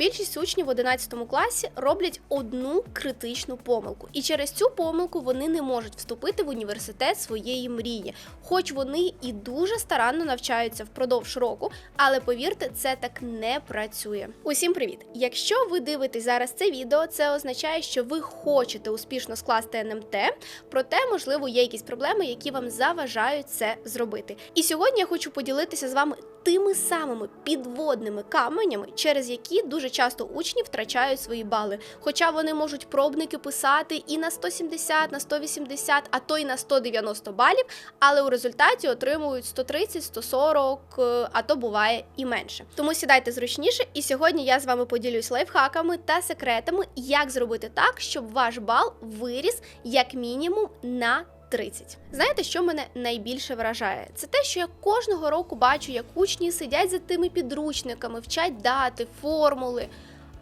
Більшість учнів в 11 класі роблять одну критичну помилку, і через цю помилку вони не можуть вступити в університет своєї мрії, хоч вони і дуже старанно навчаються впродовж року, але повірте, це так не працює. Усім привіт! Якщо ви дивитесь зараз це відео, це означає, що ви хочете успішно скласти НМТ, проте, можливо, є якісь проблеми, які вам заважають це зробити. І сьогодні я хочу поділитися з вами тими самими підводними каменями, через які дуже часто учні втрачають свої бали. Хоча вони можуть пробники писати і на 170, на 180, а то й на 190 балів, але у результаті отримують 130, 140, е, а то буває і менше. Тому сідайте зручніше, і сьогодні я з вами поділюсь лайфхаками та секретами, як зробити так, щоб ваш бал виріс як мінімум на 30. Знаєте, що мене найбільше вражає? Це те, що я кожного року бачу, як учні сидять за тими підручниками, вчать дати, формули.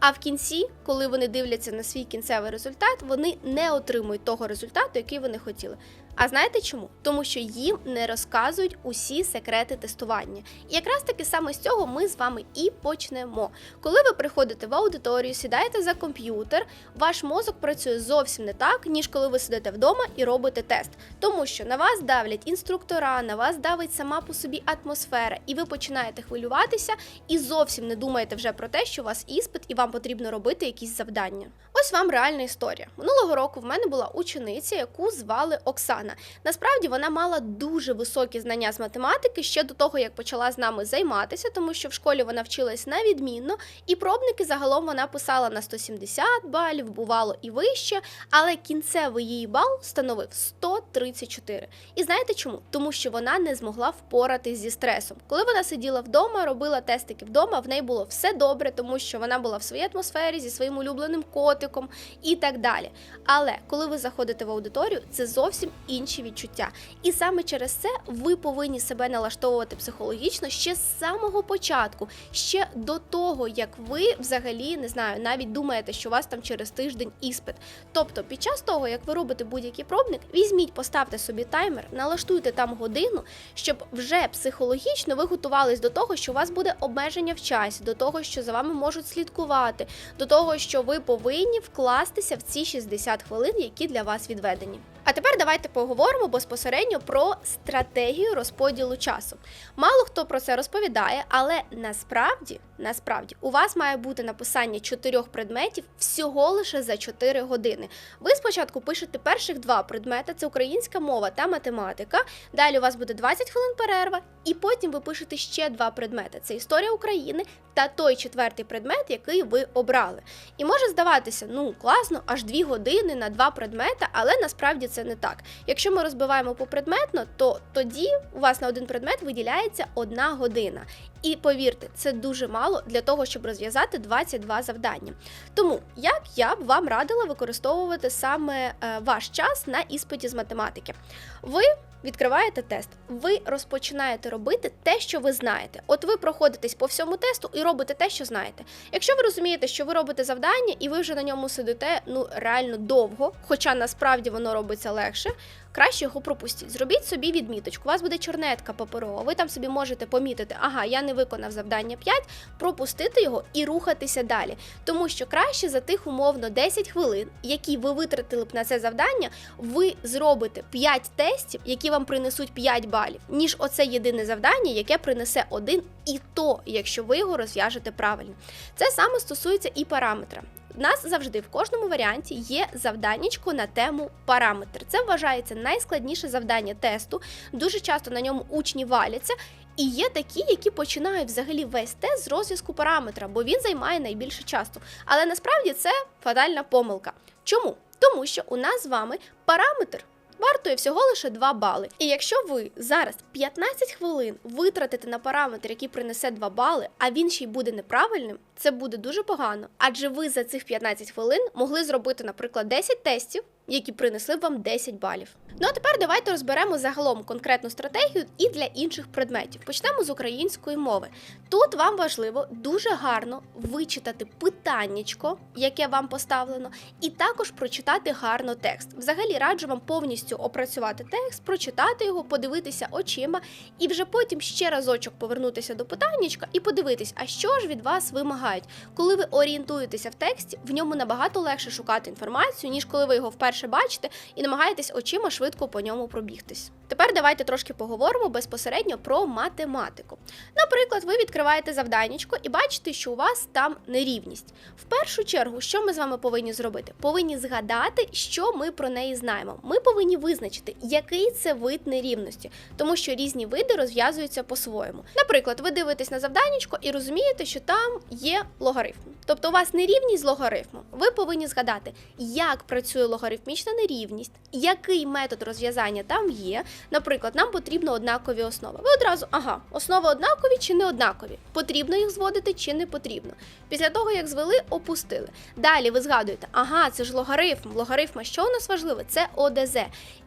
А в кінці, коли вони дивляться на свій кінцевий результат, вони не отримують того результату, який вони хотіли. А знаєте чому? Тому що їм не розказують усі секрети тестування. І якраз таки саме з цього ми з вами і почнемо. Коли ви приходите в аудиторію, сідаєте за комп'ютер, ваш мозок працює зовсім не так, ніж коли ви сидите вдома і робите тест. Тому що на вас давлять інструктора, на вас давить сама по собі атмосфера, і ви починаєте хвилюватися і зовсім не думаєте вже про те, що у вас іспит і вам потрібно робити якісь завдання. Ось вам реальна історія. Минулого року в мене була учениця, яку звали Оксана. Насправді вона мала дуже високі знання з математики ще до того, як почала з нами займатися, тому що в школі вона вчилась на відмінно, і пробники загалом вона писала на 170 балів, бувало і вище, але кінцевий її бал становив 134. І знаєте чому? Тому що вона не змогла впоратись зі стресом. Коли вона сиділа вдома, робила тестики вдома, в неї було все добре, тому що вона була в своїй атмосфері зі своїм улюбленим котиком і так далі. Але коли ви заходите в аудиторію, це зовсім інші відчуття. І саме через це ви повинні себе налаштовувати психологічно ще з самого початку, ще до того, як ви взагалі не знаю, навіть думаєте, що у вас там через тиждень іспит. Тобто, під час того, як ви робите будь-який пробник, візьміть, поставте собі таймер, налаштуйте там годину, щоб вже психологічно ви готувались до того, що у вас буде обмеження в часі, до того, що за вами можуть слідкувати, до того, що ви повинні вкластися в ці 60 хвилин, які для вас відведені. А тепер давайте поговоримо безпосередньо про стратегію розподілу часу. Мало хто про це розповідає, але насправді, насправді, у вас має бути написання чотирьох предметів всього лише за 4 години. Ви спочатку пишете перших два предмети: це українська мова та математика. Далі у вас буде 20 хвилин перерва, і потім ви пишете ще два предмети: це історія України та той четвертий предмет, який ви обрали. І може здаватися, ну класно, аж дві години на два предмети, але насправді це не так. Якщо ми розбиваємо попредметно, то тоді у вас на один предмет виділяється одна година. І повірте, це дуже мало для того, щоб розв'язати 22 завдання. Тому як я б вам радила використовувати саме е, ваш час на іспиті з математики. Ви відкриваєте тест, ви розпочинаєте робити те, що ви знаєте. От ви проходитесь по всьому тесту і робите те, що знаєте. Якщо ви розумієте, що ви робите завдання і ви вже на ньому сидите ну реально довго, хоча насправді воно робиться легше. Краще його пропустіть. Зробіть собі відміточку. У вас буде чорнетка паперова. Ви там собі можете помітити, ага, я не виконав завдання 5, пропустити його і рухатися далі. Тому що краще за тих умовно 10 хвилин, які ви витратили б на це завдання, ви зробите 5 тестів, які вам принесуть 5 балів, ніж оце єдине завдання, яке принесе один, і то, якщо ви його розв'яжете правильно. Це саме стосується і параметра. У нас завжди в кожному варіанті є завданнячко на тему параметр. Це вважається найскладніше завдання тесту. Дуже часто на ньому учні валяться. І є такі, які починають взагалі весь тест з розв'язку параметра, бо він займає найбільше часу. Але насправді це фатальна помилка. Чому? Тому що у нас з вами параметр вартує всього лише 2 бали. І якщо ви зараз 15 хвилин витратите на параметр, який принесе 2 бали, а він ще й буде неправильним, це буде дуже погано. Адже ви за цих 15 хвилин могли зробити, наприклад, 10 тестів, які принесли вам 10 балів. Ну а тепер давайте розберемо загалом конкретну стратегію і для інших предметів. Почнемо з української мови. Тут вам важливо дуже гарно вичитати питаннячко, яке вам поставлено, і також прочитати гарно текст. Взагалі раджу вам повністю опрацювати текст, прочитати його, подивитися очима, і вже потім ще разочок повернутися до питаннячка і подивитись, а що ж від вас вимагають. Коли ви орієнтуєтеся в тексті, в ньому набагато легше шукати інформацію, ніж коли ви його вперше бачите і намагаєтесь очима швидко по ньому пробігтись. Тепер давайте трошки поговоримо безпосередньо про математику. Наприклад, ви відкриваєте завданнячко і бачите, що у вас там нерівність. В першу чергу, що ми з вами повинні зробити? Повинні згадати, що ми про неї знаємо. Ми повинні визначити, який це вид нерівності, тому що різні види розв'язуються по-своєму. Наприклад, ви дивитесь на завданнячко і розумієте, що там є логарифм. Тобто у вас нерівність з логарифмом. Ви повинні згадати, як працює логарифмічна нерівність, який метод розв'язання там є. Наприклад, нам потрібно однакові основи. Ви одразу, ага, основи однакові чи не однакові? Потрібно їх зводити чи не потрібно. Після того, як звели, опустили. Далі ви згадуєте, ага, це ж логарифм. Логарифма, що у нас важливе? Це ОДЗ.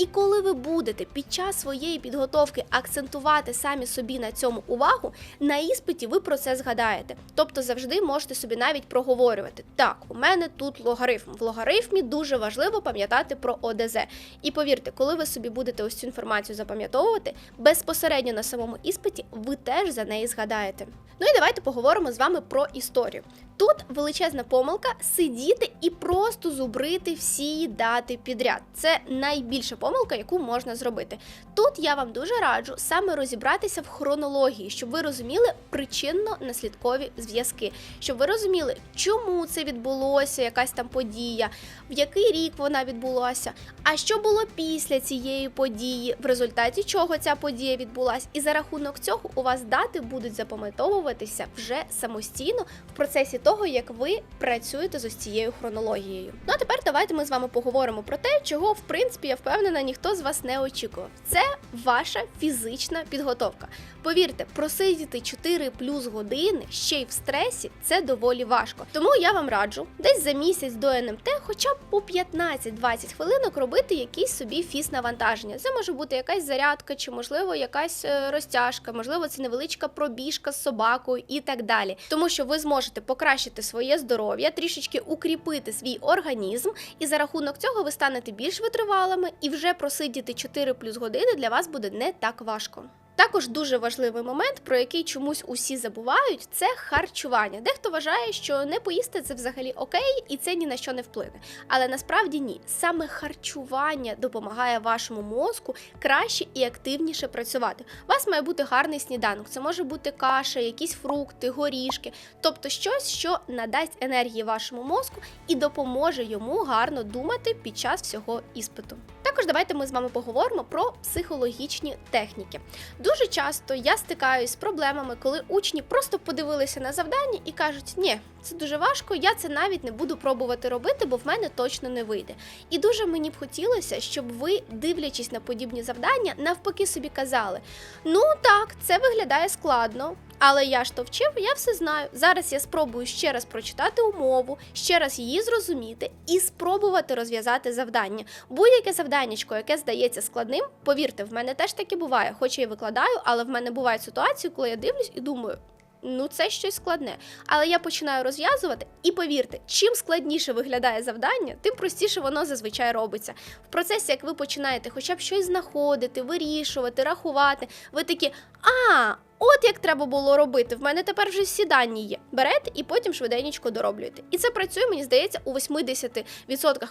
І коли ви будете під час своєї підготовки акцентувати самі собі на цьому увагу, на іспиті ви про це згадаєте. Тобто завжди можете собі навіть проговорювати. Так, у мене тут логарифм. В логарифмі дуже важливо пам'ятати про ОДЗ. І повірте, коли ви собі будете ось цю інформацію запам'ятовувати, безпосередньо на самому іспиті ви теж за неї згадаєте. Ну і давайте поговоримо з вами про історію. Тут величезна помилка сидіти і просто зубрити всі дати підряд. Це найбільша помилка, яку можна зробити. Тут я вам дуже раджу саме розібратися в хронології, щоб ви розуміли причинно-наслідкові зв'язки, щоб ви розуміли, чому це відбулося, якась там подія, в який рік вона відбулася, а що було після цієї події, в результаті чого ця подія відбулася, і за рахунок цього у вас дати будуть запам'ятовуватися вже самостійно в процесі того, як ви працюєте з ось цією хронологією. Ну а тепер давайте ми з вами поговоримо про те, чого в принципі я впевнена, ніхто з вас не очікував. Це ваша фізична підготовка. Повірте, просидіти 4 плюс години ще й в стресі це доволі важко. Тому я вам раджу десь за місяць до НМТ, хоча б по 15-20 хвилинок робити якісь собі фіз навантаження. Це може бути якась зарядка, чи можливо якась е, розтяжка, можливо, це невеличка пробіжка з собакою і так далі. Тому що ви зможете покращити своє здоров'я, трішечки укріпити свій організм, і за рахунок цього ви станете більш витривалими, і вже просидіти 4 плюс години для вас буде не так важко. Також дуже важливий момент, про який чомусь усі забувають, це харчування. Дехто вважає, що не поїсти це взагалі окей, і це ні на що не вплине. Але насправді ні. Саме харчування допомагає вашому мозку краще і активніше працювати. У вас має бути гарний сніданок. Це може бути каша, якісь фрукти, горішки, тобто щось, що надасть енергії вашому мозку і допоможе йому гарно думати під час всього іспиту. Також давайте ми з вами поговоримо про психологічні техніки. Дуже часто я стикаюсь з проблемами, коли учні просто подивилися на завдання і кажуть, ні, це дуже важко, я це навіть не буду пробувати робити, бо в мене точно не вийде. І дуже мені б хотілося, щоб ви, дивлячись на подібні завдання, навпаки собі казали: ну так, це виглядає складно. Але я ж то вчив, я все знаю. Зараз я спробую ще раз прочитати умову, ще раз її зрозуміти і спробувати розв'язати завдання. Будь-яке завданнячко, яке здається складним, повірте, в мене теж таке буває, хоч я і викладаю, але в мене бувають ситуації, коли я дивлюсь і думаю. Ну, це щось складне. Але я починаю розв'язувати, і повірте, чим складніше виглядає завдання, тим простіше воно зазвичай робиться. В процесі, як ви починаєте хоча б щось знаходити, вирішувати, рахувати, ви такі, а, От як треба було робити. В мене тепер вже всі дані є. Берете і потім швиденько дороблюєте. І це працює, мені здається, у 80%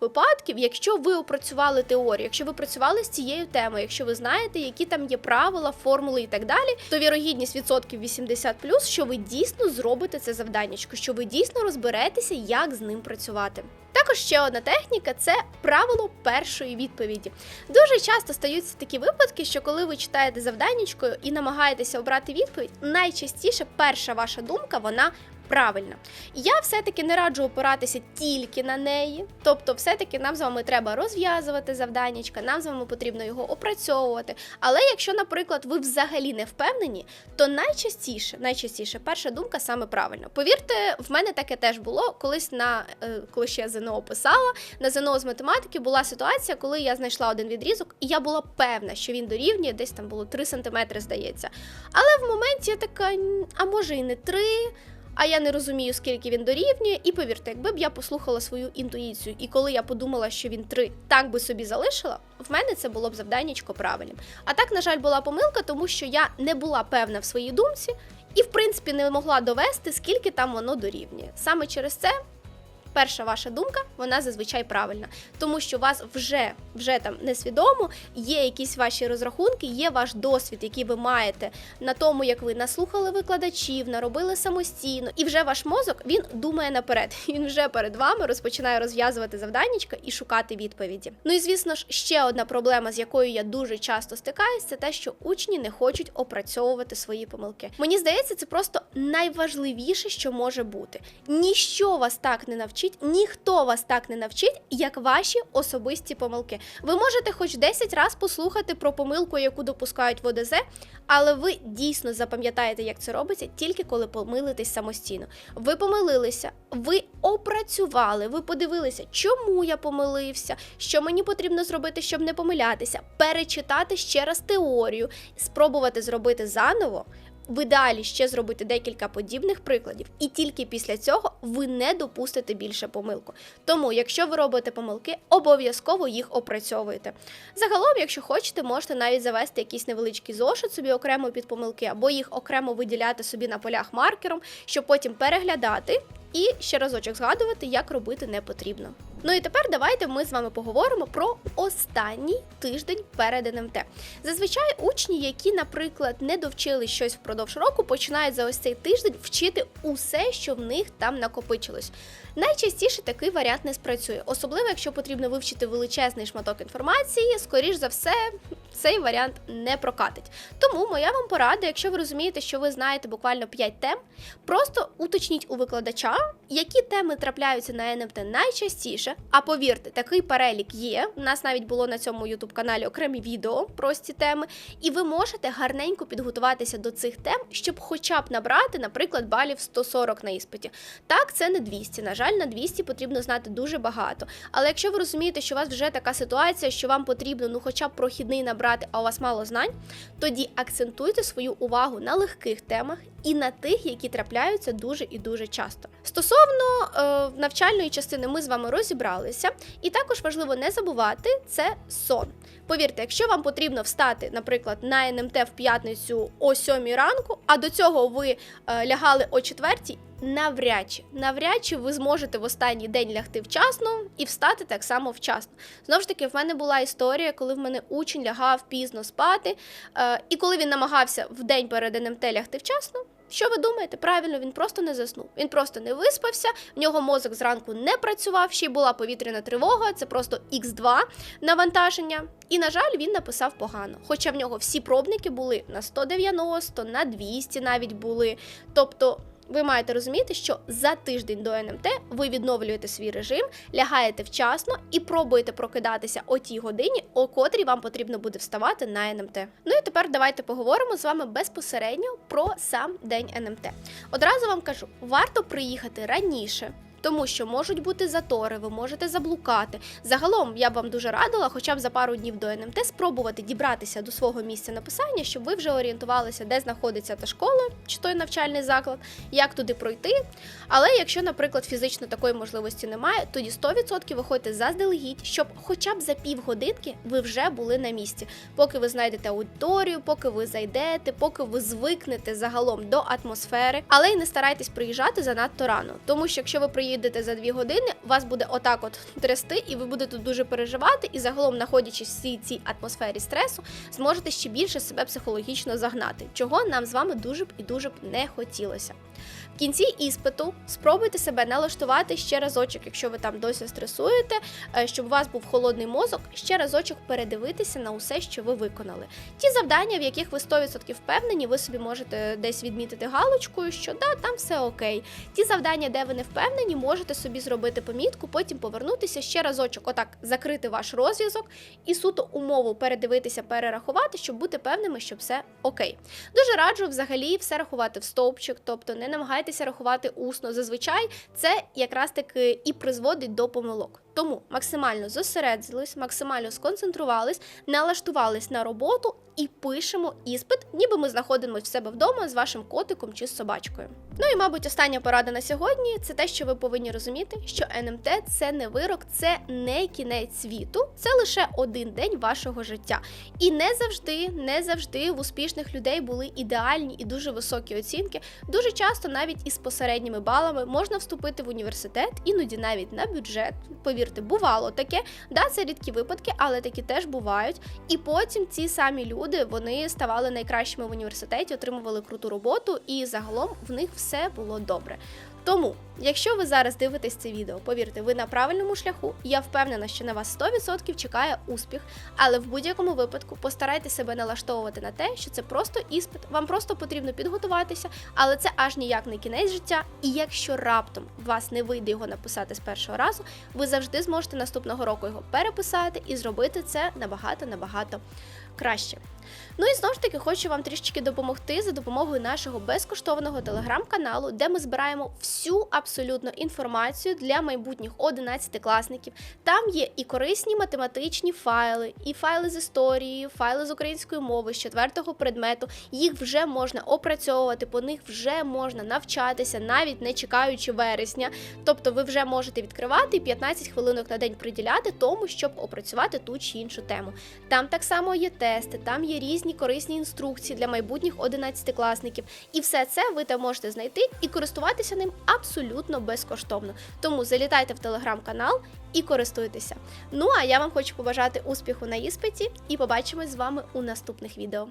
випадків, якщо ви опрацювали теорію, якщо ви працювали з цією темою, якщо ви знаєте, які там є правила, формули і так далі, то вірогідність відсотків 80 що ви дійсно зробите це завданнячко, що ви дійсно розберетеся, як з ним працювати. Також ще одна техніка це правило першої відповіді. Дуже часто стаються такі випадки, що коли ви читаєте завданнячкою і намагаєтеся обрати відповідь, найчастіше перша ваша думка вона правильна. Я все-таки не раджу опиратися тільки на неї. Тобто, все-таки нам з вами треба розв'язувати завданнячка, нам з вами потрібно його опрацьовувати. Але якщо, наприклад, ви взагалі не впевнені, то найчастіше, найчастіше, перша думка саме правильна. Повірте, в мене таке теж було колись на е, коли ще я ЗНО писала. На ЗНО з математики була ситуація, коли я знайшла один відрізок, і я була певна, що він дорівнює, десь там було 3 см, здається. Але в моменті я така, а може і не 3, а я не розумію, скільки він дорівнює. І повірте, якби б я послухала свою інтуїцію, і коли я подумала, що він 3, так би собі залишила, в мене це було б завданнячко правильним. А так, на жаль, була помилка, тому що я не була певна в своїй думці і, в принципі, не могла довести, скільки там воно дорівнює. Саме через це. Перша ваша думка, вона зазвичай правильна, тому що у вас вже вже там несвідомо є якісь ваші розрахунки, є ваш досвід, який ви маєте на тому, як ви наслухали викладачів, наробили самостійно, і вже ваш мозок він думає наперед. Він вже перед вами розпочинає розв'язувати завданнячка і шукати відповіді. Ну і звісно ж, ще одна проблема, з якою я дуже часто стикаюсь, це те, що учні не хочуть опрацьовувати свої помилки. Мені здається, це просто найважливіше, що може бути. Ніщо вас так не навчить, ніхто вас так не навчить, як ваші особисті помилки. Ви можете хоч 10 разів послухати про помилку, яку допускають в ОДЗ, але ви дійсно запам'ятаєте, як це робиться, тільки коли помилитесь самостійно. Ви помилилися, ви опрацювали, ви подивилися, чому я помилився, що мені потрібно зробити, щоб не помилятися, перечитати ще раз теорію, спробувати зробити заново. В ідеалі ще зробити декілька подібних прикладів, і тільки після цього ви не допустите більше помилку. Тому, якщо ви робите помилки, обов'язково їх опрацьовуєте. Загалом, якщо хочете, можете навіть завести якийсь невеличкий зошит собі окремо під помилки, або їх окремо виділяти собі на полях маркером, щоб потім переглядати і ще разочок згадувати, як робити не потрібно. Ну і тепер давайте ми з вами поговоримо про останній тиждень перед НМТ. Зазвичай учні, які, наприклад, не довчили щось впродовж року, починають за ось цей тиждень вчити усе, що в них там накопичилось. Найчастіше такий варіант не спрацює, особливо якщо потрібно вивчити величезний шматок інформації, скоріш за все, цей варіант не прокатить. Тому моя вам порада, якщо ви розумієте, що ви знаєте буквально 5 тем, просто уточніть у викладача, які теми трапляються на НМТ найчастіше. А повірте, такий перелік є. У нас навіть було на цьому youtube каналі окремі відео про ці теми, і ви можете гарненько підготуватися до цих тем, щоб хоча б набрати, наприклад, балів 140 на іспиті. Так, це не 200. На жаль, на 200 потрібно знати дуже багато. Але якщо ви розумієте, що у вас вже така ситуація, що вам потрібно ну хоча б прохідний набрати, а у вас мало знань, тоді акцентуйте свою увагу на легких темах і на тих, які трапляються дуже і дуже часто. Стосовно е, навчальної частини, ми з вами розібралися, і також важливо не забувати це сон. Повірте, якщо вам потрібно встати, наприклад, на НМТ в п'ятницю о 7 ранку, а до цього ви е, лягали о 4, навряд чи навряд чи ви зможете в останній день лягти вчасно і встати так само вчасно. Знову ж таки, в мене була історія, коли в мене учень лягав пізно спати, е, і коли він намагався в день перед НМТ лягти вчасно. Що ви думаєте? Правильно, він просто не заснув. Він просто не виспався, в нього мозок зранку не працював, ще й була повітряна тривога, це просто x 2 навантаження. І, на жаль, він написав погано. Хоча в нього всі пробники були на 190, на 200 навіть були. Тобто. Ви маєте розуміти, що за тиждень до НМТ ви відновлюєте свій режим, лягаєте вчасно і пробуєте прокидатися о тій годині, о котрій вам потрібно буде вставати на НМТ. Ну і тепер давайте поговоримо з вами безпосередньо про сам день НМТ. Одразу вам кажу, варто приїхати раніше. Тому що можуть бути затори, ви можете заблукати. Загалом я б вам дуже радила, хоча б за пару днів до НМТ, спробувати дібратися до свого місця написання, щоб ви вже орієнтувалися, де знаходиться та школа чи той навчальний заклад, як туди пройти. Але якщо, наприклад, фізично такої можливості немає, тоді 100% виходьте заздалегідь, щоб хоча б за півгодинки ви вже були на місці, поки ви знайдете аудиторію, поки ви зайдете, поки ви звикнете загалом до атмосфери. Але й не старайтесь приїжджати занадто рано, тому що якщо ви приїдете приїдете за дві години, вас буде отак от трясти, і ви будете дуже переживати, і загалом, знаходячись в цій, цій атмосфері стресу, зможете ще більше себе психологічно загнати, чого нам з вами дуже б і дуже б не хотілося. В кінці іспиту спробуйте себе налаштувати ще разочок, якщо ви там досі стресуєте, е, щоб у вас був холодний мозок, ще разочок передивитися на усе, що ви виконали. Ті завдання, в яких ви 100% впевнені, ви собі можете десь відмітити галочкою, що да, там все окей. Ті завдання, де ви не впевнені, можете собі зробити помітку, потім повернутися ще разочок, отак закрити ваш розв'язок і суто умову передивитися, перерахувати, щоб бути певними, що все окей. Дуже раджу взагалі все рахувати в стовпчик, тобто не намагайтеся рахувати усно. Зазвичай це якраз таки і призводить до помилок. Тому максимально зосередились, максимально сконцентрувались, налаштувались на роботу і пишемо іспит, ніби ми знаходимося в себе вдома з вашим котиком чи з собачкою. Ну і мабуть, остання порада на сьогодні це те, що ви повинні розуміти, що НМТ це не вирок, це не кінець світу, це лише один день вашого життя. І не завжди, не завжди в успішних людей були ідеальні і дуже високі оцінки. Дуже часто навіть із посередніми балами можна вступити в університет, іноді навіть на бюджет. Повірте, бувало таке. Да, це рідкі випадки, але такі теж бувають. І потім ці самі люди вони ставали найкращими в університеті, отримували круту роботу, і загалом в них все було добре. Тому, якщо ви зараз дивитесь це відео, повірте, ви на правильному шляху. Я впевнена, що на вас 100% чекає успіх, але в будь-якому випадку постарайтеся себе налаштовувати на те, що це просто іспит. Вам просто потрібно підготуватися, але це аж ніяк не кінець життя. І якщо раптом вас не вийде його написати з першого разу, ви завжди зможете наступного року його переписати і зробити це набагато набагато краще. Ну і знову ж таки хочу вам трішечки допомогти за допомогою нашого безкоштовного телеграм-каналу, де ми збираємо всю абсолютно інформацію для майбутніх 11-класників. Там є і корисні математичні файли, і файли з історії, файли з української мови, з четвертого предмету. Їх вже можна опрацьовувати, по них вже можна навчатися, навіть не чекаючи вересня. Тобто ви вже можете відкривати і 15 хвилинок на день приділяти тому, щоб опрацювати ту чи іншу тему. Там так само є тести, там є різні корисні інструкції для майбутніх 11-класників. І все це ви там можете знайти і користуватися ним абсолютно безкоштовно. Тому залітайте в телеграм-канал і користуйтеся. Ну а я вам хочу побажати успіху на іспиті і побачимось з вами у наступних відео.